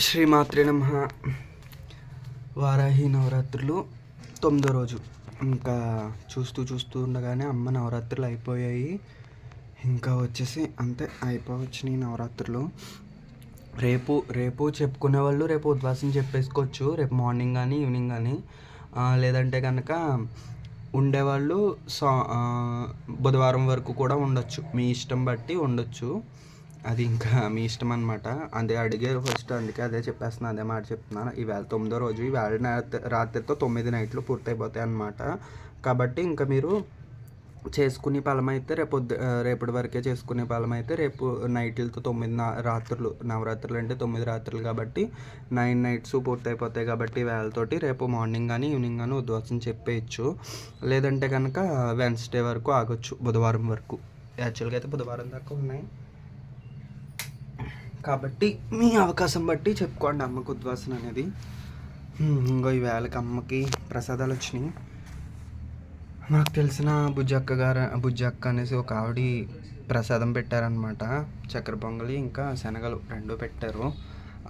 శ్రీమాత్రే నమ. వారాహి నవరాత్రులు తొమ్మిదో రోజు. ఇంకా చూస్తూ చూస్తూ ఉండగానే అమ్మ నవరాత్రులు అయిపోయాయి. ఇంకా వచ్చేసి అంతే అయిపోవచ్చినాయి నవరాత్రులు. రేపు రేపు చెప్పుకునే వాళ్ళు రేపు ఉద్వాసం చెప్పేసుకోవచ్చు. రేపు మార్నింగ్ కానీ ఈవినింగ్ కానీ లేదంటే కనుక ఉండేవాళ్ళు సా బుధవారం వరకు కూడా ఉండొచ్చు. మీ ఇష్టం బట్టి ఉండొచ్చు. అది ఇంకా మీ ఇష్టం అనమాట అదే అడిగారు ఫస్ట్ అందుకే అదే చెప్పేస్తున్నాను అదే మాట చెప్తున్నాను. ఈవేళ తొమ్మిదో రోజు ఈవేళ రాత్రితో తొమ్మిది నైట్లు పూర్తయిపోతాయి అన్నమాట. కాబట్టి ఇంకా మీరు చేసుకునే ఫలం అయితే రేపు పొద్దు- రేపటి వరకే చేసుకునే ఫలం అయితే రేపు నైట్లతో తొమ్మిది నా రాత్రులు నవరాత్రులు అంటే తొమ్మిది రాత్రులు కాబట్టి నైన్ నైట్స్ పూర్తయిపోతాయి కాబట్టి వేళతోటి రేపు మార్నింగ్ కానీ ఈవినింగ్ కానీ ఉద్వాసం చెప్పేయచ్చు. లేదంటే కనుక వెన్స్డే వరకు ఆగొచ్చు బుధవారం వరకు. యాక్చువల్గా అయితే బుధవారం దాకా ఉన్నాయి. కాబట్టి మీ అవకాశం బట్టి చెప్పుకోండి అమ్మకు ఉద్వాసన అనేది. ఇంకో ఈ వేళకి అమ్మకి ప్రసాదాలు వచ్చినాయి. నాకు తెలిసిన బుజ్జక్క గారు బుజ్జక్క అనేసి ఒక ఆవిడ ప్రసాదం పెట్టారనమాట చక్కెర పొంగలి ఇంకా శనగలు రెండు పెట్టారు.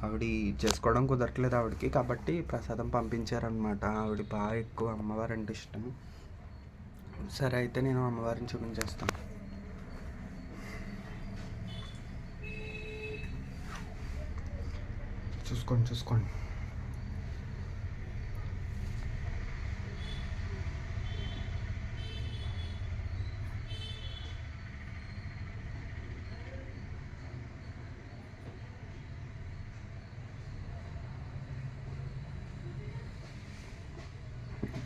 ఆవిడ చేసుకోవడం కుదరట్లేదు ఆవిడకి కాబట్టి ప్రసాదం పంపించారనమాట ఆవిడ బాగా ఎక్కువ అమ్మవారు అంటే ఇష్టం. సరే అయితే నేను అమ్మవారిని చూపించేస్తాను. చూసుకోండి చూసుకోండి.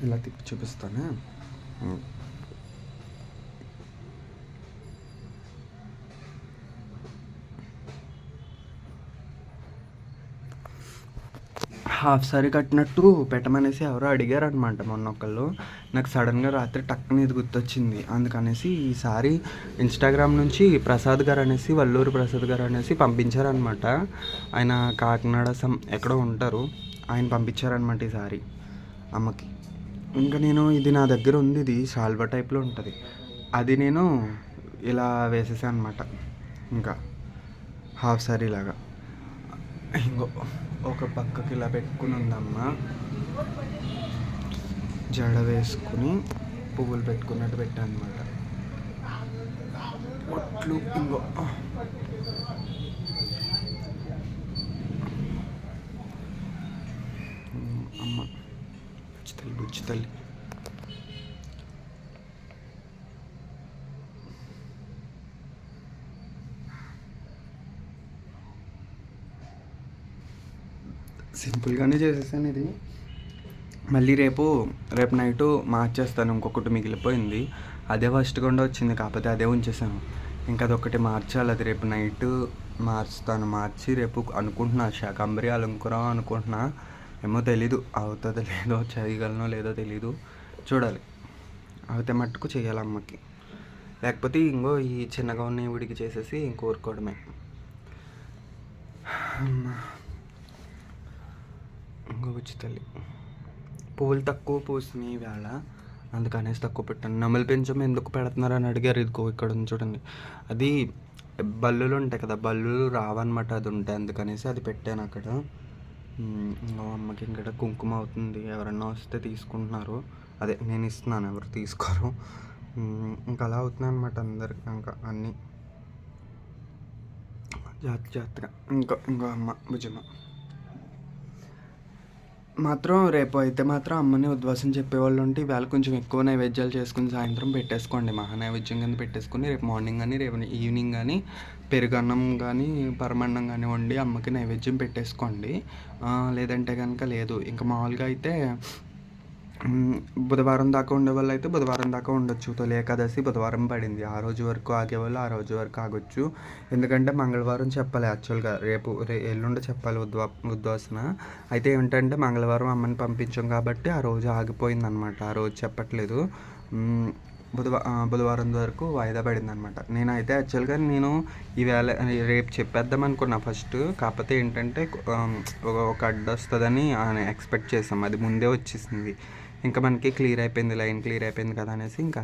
ఇలా తిప్పి చూపిస్తాను? హాఫ్ సారీ కట్టినట్టు పెట్టమనేసి ఎవరో అడిగారు అనమాట మొన్న ఒకళ్ళు నాకు సడన్గా రాత్రి టక్కున ఇది గుర్తొచ్చింది. అందుకనేసి ఈ సారీ ఇన్స్టాగ్రామ్ నుంచి ప్రసాద్ గారు అనేసి వల్లూరు ప్రసాద్ గారు అనేసి పంపించారనమాట ఆయన కాకినాడ సమ్ ఎక్కడో ఉంటారు. ఆయన పంపించారనమాట ఈ సారీ అమ్మకి. ఇంకా నేను ఇది నా దగ్గర ఉంది ఇది సాల్వా టైప్లో ఉంటుంది. అది నేను ఇలా వేసేసాను అనమాట ఇంకా హాఫ్ సారీ లాగా. ఇంకో ఒక పక్కకి ఇలా పెట్టుకుని ఉందమ్మ. జడ వేసుకుని పువ్వులు పెట్టుకున్నట్టు పెట్టాను అనమాట ఒట్లు ఇంకో. అమ్మ బుజ్జి తల్లి బుచ్చి తల్లి. సింపుల్గానే చేసేసాను ఇది. మళ్ళీ రేపు రేపు నైటు మార్చేస్తాను ఇంకొకటి మిగిలిపోయింది. అదే ఫస్ట్ కూడా వచ్చింది కాకపోతే అదే ఉంచేసాను. ఇంకా అదొకటి మార్చాలి అది రేపు నైట్ మార్చుతాను. మార్చి రేపు అనుకుంటున్నా శాకంబరి అలంకురం అనుకుంటున్నా. ఏమో తెలీదు అవుతుందో లేదో చేయగలనో లేదో తెలీదు. చూడాలి. అయితే మట్టుకు చేయాలి అమ్మకి. లేకపోతే ఇంకో ఈ చిన్నగా ఉన్న విడికి చేసేసి కోరుకోవడమే అమ్మా. ఇంకో తల్లి. పువ్వులు తక్కువ పూసినాయి వేళ అందుకనేసి తక్కువ పెట్టాను. నెమలి పెంచం ఎందుకు పెడుతున్నారు అని అడిగారు. ఇదిగో ఇక్కడ ఉంది చూడండి. అది బల్లులు ఉంటాయి కదా బల్లులు రావన్నమాట అది ఉంటాయి అందుకనేసి అది పెట్టాను అక్కడ. ఇంకో అమ్మకి ఇక్కడ కుంకుమ అవుతుంది. ఎవరన్నా వస్తే తీసుకుంటున్నారు. అదే నేను ఇస్తున్నాను. ఎవరు తీసుకోరు. ఇంకా అలా అవుతున్నాయి అనమాట అందరికి. ఇంకా అన్నీ. జాగ్రత్త జాగ్రత్తగా. ఇంకా ఇంకో అమ్మ భుజమ్మ. మాత్రం రేపు అయితే మాత్రం అమ్మని ఉద్వాసం చెప్పేవాళ్ళు ఉంటే ఇవాళ కొంచెం ఎక్కువ నైవేద్యాలు చేసుకుని సాయంత్రం పెట్టేసుకోండి. మహా నైవేద్యం కింద పెట్టేసుకుని రేపు మార్నింగ్ కానీ రేపు ఈవినింగ్ కానీ పెరుగన్నం కానీ పరమన్నం కానీ వండి అమ్మకి నైవేద్యం పెట్టేసుకోండి. లేదంటే కనుక లేదు. ఇంకా మామూలుగా అయితే బుధవారం దాకా ఉండే వాళ్ళు అయితే బుధవారం దాకా ఉండొచ్చు. తొలి ఏకాదశి బుధవారం పడింది. ఆ రోజు వరకు ఆగేవాళ్ళు ఆ రోజు వరకు ఆగొచ్చు. ఎందుకంటే మంగళవారం చెప్పాలి యాక్చువల్గా. రేపు రే ఎల్లుండి చెప్పాలి ఉద్వా ఉద్వాసన. అయితే ఏంటంటే మంగళవారం అమ్మని పంపించాం కాబట్టి ఆ రోజు ఆగిపోయింది అనమాట ఆ రోజు చెప్పట్లేదు. బుధవా బుధవారం వరకు వాయిదా పడింది అనమాట నేనైతే యాక్చువల్గా నేను ఈవేళ రేపు చెప్పేద్దాం అనుకున్నా ఫస్ట్. కాకపోతే ఏంటంటే ఒక- ఒక అడ్డు వస్తుందని ఎక్స్పెక్ట్ చేసాం. అది ముందే వచ్చేసింది. ఇంకా మనకి క్లియర్ అయిపోయింది లైన్ క్లియర్ అయిపోయింది కదా అనేసి ఇంకా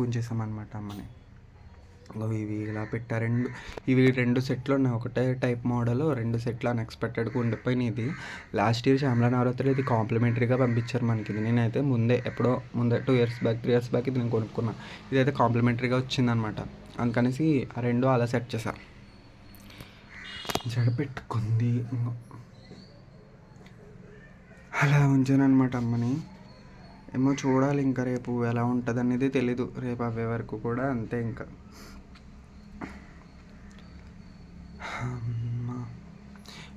గుంజేసామన్నమాట అమ్మని. ఇంగో ఇవి ఇలా పెట్టా రెండు ఇవి రెండు సెట్లు ఉన్నాయి. ఒకటే టైప్ మోడల్ రెండు సెట్లు అన్ఎక్స్పెక్టెడ్గా ఉండిపోయినాయి ఇది. లాస్ట్ ఇయర్ శ్యామల నవరాత్రులు ఇది కాంప్లిమెంటరీగా పంపించారు మనకి ఇది. నేనైతే ముందే ఎప్పుడో ముందే two years back three years back ఇది నేను కొనుక్కున్నా. ఇదైతే కాంప్లిమెంటరీగా వచ్చిందనమాట అందుకనేసి ఆ రెండు అలా సెట్ చేశా జడ పెట్టుకుంది. ఇంగో. అలా ఉంచాను అనమాట అమ్మని. ఏమో చూడాలి ఇంకా రేపు ఎలా ఉంటుంది అనేది తెలీదు. రేపు అవే వరకు కూడా అంతే ఇంకా.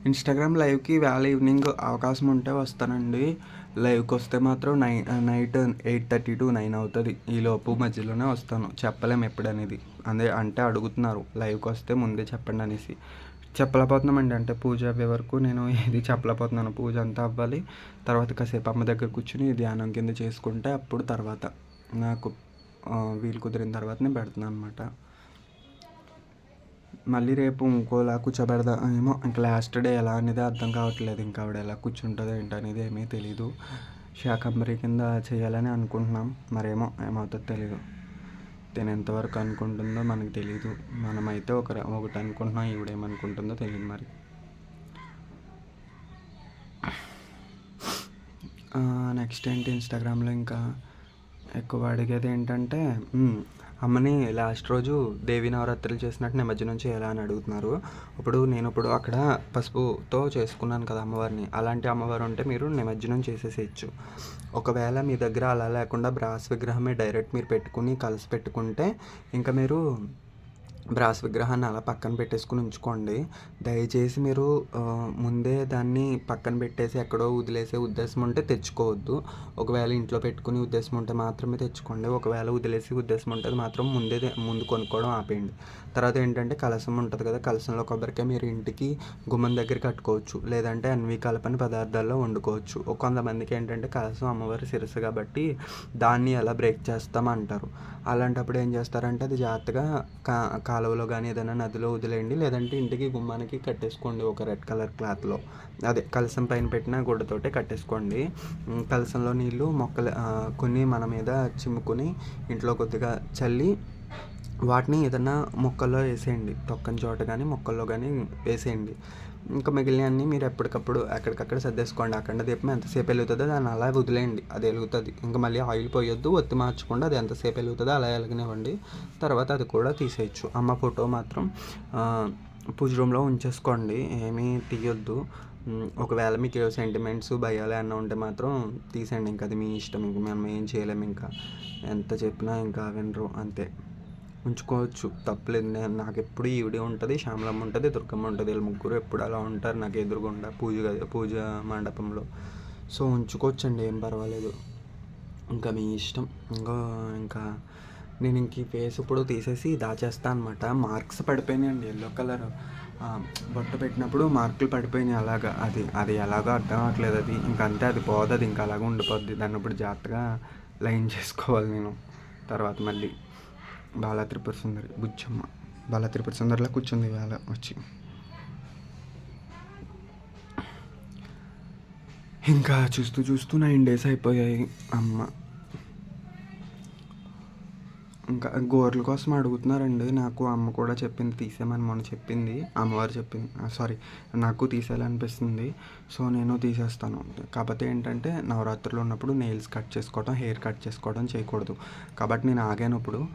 ఇన్స్టాగ్రామ్ లైవ్కి వేళ ఈవినింగ్ అవకాశం ఉంటే వస్తానండి. లైవ్కి వస్తే మాత్రం నై night eight thirty to nine అవుతుంది. ఈ లోపు మధ్యలోనే వస్తాను. చెప్పలేము ఎప్పుడనేది. అదే అంటే అడుగుతున్నారు. లైవ్కి వస్తే ముందే చెప్పండి అనేసి చెప్పలేకపోతున్నామండి. అంటే పూజ అయ్యే వరకు నేను ఇది చెప్పలేకపోతున్నాను. పూజ అంతా అవ్వాలి. తర్వాత కాసేపు అమ్మ దగ్గర కూర్చుని ధ్యానం కింద చేసుకుంటే అప్పుడు తర్వాత నాకు వీలు కుదిరిన తర్వాత నేను పెడుతున్నాను అనమాట మళ్ళీ రేపు ఇంకోలా కూర్చోబెడదా ఏమో. ఇంకా లాస్ట్ డే ఎలా అనేది అర్థం కావట్లేదు. ఇంకా ఆవిడ ఎలా కూర్చుంటుందో ఏంటనేది ఏమీ తెలీదు. శాకంబరి కింద చేయాలని అనుకుంటున్నాం. మరేమో ఏమవుతుందో తెలీదు. తిని ఎంతవరకు అనుకుంటుందో మనకు తెలియదు మనమైతే ఒక ఒకటి అనుకుంటున్నాం ఈవిడేమనుకుంటుందో తెలియదు మరి. నెక్స్ట్ ఏంటి ఇన్స్టాగ్రామ్లో ఇంకా? ఎక్కువ అడిగేది ఏంటంటే అమ్మని లాస్ట్ రోజు దేవి నవరాత్రులు చేసినట్టు నిమజ్జనం చేయాలా అని అడుగుతున్నారు. ఇప్పుడు నేను ఇప్పుడు అక్కడ పసుపుతో చేసుకున్నాను కదా అమ్మవారిని. అలాంటి అమ్మవారు ఉంటే మీరు నిమజ్జనం చేసేసేయచ్చు ఒకవేళ మీ దగ్గర అలా లేకుండా బ్రాస్ విగ్రహమే డైరెక్ట్ మీరు పెట్టుకుని కలిసి పెట్టుకుంటే ఇంకా మీరు బ్రాస్ విగ్రహాన్ని అలా పక్కన పెట్టేసుకుని ఉంచుకోండి. దయచేసి మీరు ముందే దాన్ని పక్కన పెట్టేసి ఎక్కడో వదిలేసే ఉద్దేశం ఉంటే తెచ్చుకోవద్దు. ఒకవేళ ఇంట్లో పెట్టుకునే ఉద్దేశం ఉంటే మాత్రమే తెచ్చుకోండి. ఒకవేళ వదిలేసి ఉద్దేశం ఉంటే మాత్రం ముందే ముందు కొనుక్కోవడం ఆపేయండి. తర్వాత ఏంటంటే కలసం ఉంటుంది కదా కలసంలో కొబ్బరికాయ మీరు ఇంటికి గుమ్మం దగ్గర కట్టుకోవచ్చు. లేదంటే అన్వి కలపని పదార్థాల్లో వండుకోవచ్చు. కొంతమందికి ఏంటంటే కలసం అమ్మవారి శిరస్సు కాబట్టి దాన్ని ఎలా బ్రేక్ చేస్తామంటారు అలాంటప్పుడు ఏం చేస్తారంటే అది జాగ్రత్తగా కా కాలువలో కానీ ఏదైనా నదిలో వదిలేయండి. లేదంటే ఇంటికి గుమ్మానికి కట్టేసుకోండి ఒక రెడ్ కలర్ క్లాత్లో. అదే కలసం పైన పెట్టిన గుడ్డతోటే కట్టేసుకోండి. కలసంలో నీళ్ళు మొక్కలు కొన్ని మన మీద చిమ్ముకుని ఇంట్లో కొద్దిగా చల్లి వాటిని ఏదైనా మొక్కల్లో వేసేయండి. తొక్కని చోట కానీ మొక్కల్లో కానీ వేసేయండి. ఇంకా మిగిలినవన్నీ మీరు ఎప్పటికప్పుడు ఎక్కడికక్కడ సర్దేసుకోండి. అక్కడ దీపం ఎంతసేపు వెలుగుతుందో దాన్ని అలా వదిలేయండి. అది వెలుగుతుంది. ఇంకా మళ్ళీ ఆయిల్ పోయొద్దు ఒత్తి మార్చకుండా. అది ఎంతసేపు వెలుగుతుందో అలా వెలగనివ్వండి. తర్వాత అది కూడా తీసేయచ్చు. అమ్మ ఫోటో మాత్రం పూజ రూమ్లో ఉంచేసుకోండి. ఏమీ తీయొద్దు. ఒకవేళ మీకు సెంటిమెంట్స్ భయాలు ఏమన్నా ఉంటే మాత్రం తీసేయండి. ఇంకా అది మీ ఇష్టం. ఇంక మేము ఏం చేయలేము ఇంకా ఎంత చెప్పినా ఇంకా వినరు. అంతే. ఉంచుకోవచ్చు. తప్పలేదు. నేను నాకు ఎప్పుడు ఈవిడే ఉంటుంది శ్యామలమ్మ ఉంటుంది దుర్గమ్మ ఉంటుంది వీళ్ళు ముగ్గురు ఎప్పుడు అలా ఉంటారు. నాకు ఎదురుగుండా పూజ పూజ మండపంలో. సో ఉంచుకోవచ్చండి. ఏం పర్వాలేదు. ఇంకా మీ ఇష్టం. ఇంకా ఇంకా నేను ఇంక ఫేస్ ఇప్పుడు తీసేసి దాచేస్తాను అనమాట మార్క్స్ పడిపోయినాయండి. ఎల్లో కలర్ బొట్ట పెట్టినప్పుడు మార్కులు పడిపోయినాయి అలాగా. అది అది ఎలాగో అర్థం అవ్వట్లేదు అది. ఇంకంతే అంతే అది పోదు అది ఇంకా అలాగ ఉండిపోద్ది. దాన్ని ఇప్పుడు జాగ్రత్తగా లైన్ చేసుకోవాలి నేను. తర్వాత మళ్ళీ. బాల త్రిపుర సుందరి బుచ్చమ్మ బాల త్రిపుర సుందరిలా కూర్చుంది వేళ వచ్చి. ఇంకా చూస్తూ చూస్తూ నైన్ డేస్ అయిపోయాయి అమ్మ. ఇంకా గోర్ల కోసం అడుగుతున్నారండి. నాకు అమ్మ కూడా చెప్పింది తీసేయమని మొన్న చెప్పింది. అమ్మవారు చెప్పింది సారీ నాకు తీసేయాలనిపిస్తుంది. సో నేను తీసేస్తాను. కాకపోతే ఏంటంటే నవరాత్రులు ఉన్నప్పుడు నెయిల్స్ కట్ చేసుకోవడం హెయిర్ కట్ చేసుకోవడం చేయకూడదు. కాబట్టి నేను ఆగాను ఇప్పుడు.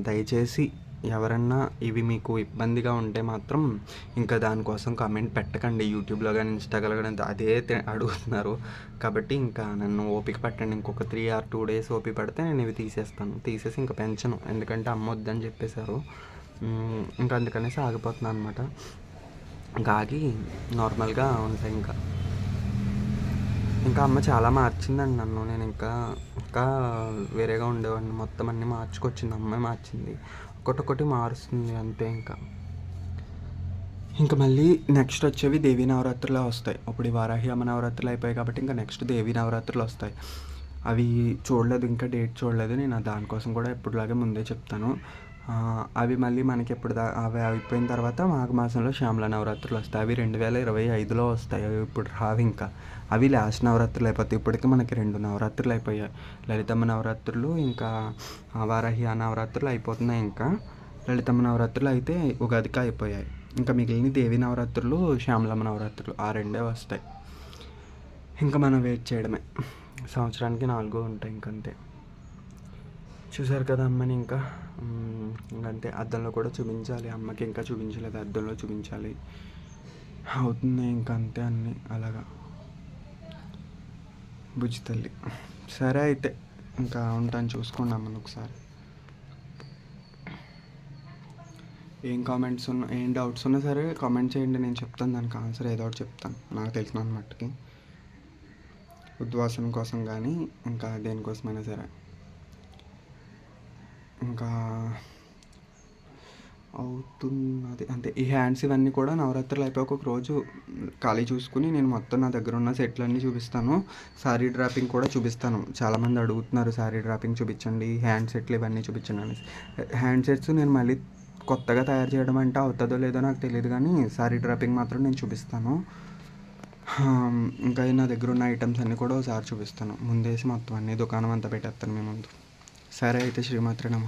దయచేసి ఎవరన్నా ఇవి మీకు ఇబ్బందిగా ఉంటే మాత్రం ఇంకా దానికోసం కామెంట్ పెట్టకండి. యూట్యూబ్లో కానీ ఇన్స్టాగ్రామ్లో కానీ అదే అడుగుతున్నారు. కాబట్టి ఇంకా నన్ను ఓపిక పట్టండి. ఇంకొక త్రీ ఆర్ టూ డేస్ ఓపిక పడితే నేను ఇవి తీసేస్తాను. తీసేసి ఇంకా పెంచను. ఎందుకంటే అమ్మ వద్దని చెప్పేశారు. ఇంకా అందుకనేసి ఆగిపోతున్నాను అనమాట ఇంకా ఆగి నార్మల్గా ఉంటాయి ఇంకా. ఇంకా అమ్మ చాలా మార్చిందండి నన్ను. నేను ఇంకా ఇంకా వేరేగా ఉండేవాడిని. మొత్తం అన్నీ మార్చుకొచ్చింది. అమ్మే మార్చింది. ఒకటొకటి మారుస్తుంది అంతే ఇంకా. ఇంకా మళ్ళీ నెక్స్ట్ వచ్చేవి దేవీ నవరాత్రులు వస్తాయి. ఇప్పుడు ఈ వారాహి అమ్మ నవరాత్రులు అయిపోయాయి కాబట్టి ఇంకా నెక్స్ట్ దేవీ నవరాత్రులు వస్తాయి. అవి చూడలేదు ఇంకా డేట్ చూడలేదు. నేను దానికోసం కూడా ఎప్పుడులాగే ముందే చెప్తాను. అవి మళ్ళీ మనకి ఎప్పుడు దా అవి అయిపోయిన తర్వాత మాఘ మాసంలో శ్యామల నవరాత్రులు వస్తాయి. అవి రెండు వేల ఇరవై ఐదులో వస్తాయి. అవి ఇప్పుడు రావు ఇంకా. అవి లాస్ట్ నవరాత్రులు అయిపోతాయి. ఇప్పటికి మనకి రెండు నవరాత్రులు అయిపోయాయి. లలితమ్మ నవరాత్రులు ఇంకా వారాహి ఆ నవరాత్రులు అయిపోతున్నాయి ఇంకా. లలితమ్మ నవరాత్రులు అయితే ఉగాదికి అయిపోయాయి. ఇంకా మిగిలిన దేవి నవరాత్రులు శ్యామలమ్మ నవరాత్రులు ఆ రెండే వస్తాయి. ఇంకా మనం వెయిట్ చేయడమే. సంవత్సరానికి నాలుగు ఉంటాయి ఇంకంతే. చూసారు కదా అమ్మని ఇంకా. మ్మ్, అద్దంలో కూడా చూపించాలి. అమ్మకి ఇంకా చూపించలేదు. అద్దంలో చూపించాలి. అవుతుంది ఇంకా అంతే అన్నీ. అలాగా. బుజ్జి తల్లి. సరే అయితే. ఇంకా ఉంటాను. చూసుకోండి అమ్మని ఒకసారి. ఏం కామెంట్స్ ఉన్నా ఏం డౌట్స్ ఉన్నా సరే కామెంట్ చేయండి. నేను చెప్తాను. దానికి ఆన్సర్ ఏదో ఒకటి చెప్తాను. నాకు తెలిసిన మట్టుకి. ఉద్వాసన కోసం కానీ ఇంకా దేనికోసమైనా సరే. ఇంకా అవుతున్నది. అంతే ఈ హ్యాండ్స్ ఇవన్నీ కూడా నవరాత్రులు అయిపోయి ఒక రోజు ఖాళీ చూసుకుని నేను మొత్తం నా దగ్గర ఉన్న సెట్లన్నీ చూపిస్తాను. శారీ డ్రాపింగ్ కూడా చూపిస్తాను. చాలామంది అడుగుతున్నారు శారీ డ్రాపింగ్ చూపించండి హ్యాండ్ సెట్లు ఇవన్నీ చూపించండి అనేసి. హ్యాండ్ సెట్స్ నేను మళ్ళీ కొత్తగా తయారు చేయడం అంటే అవుతుందో లేదో నాకు తెలియదు కానీ శారీ డ్రాపింగ్ మాత్రం నేను చూపిస్తాను. ఇంకా నా దగ్గర ఉన్న ఐటమ్స్ అన్నీ కూడా ఒకసారి చూపిస్తాను. ముందేసి మొత్తం అన్ని దుకాణం అంతా పెట్టేస్తాను మీ ముందు. సరే అయితే శ్రీమాత్రి నమ.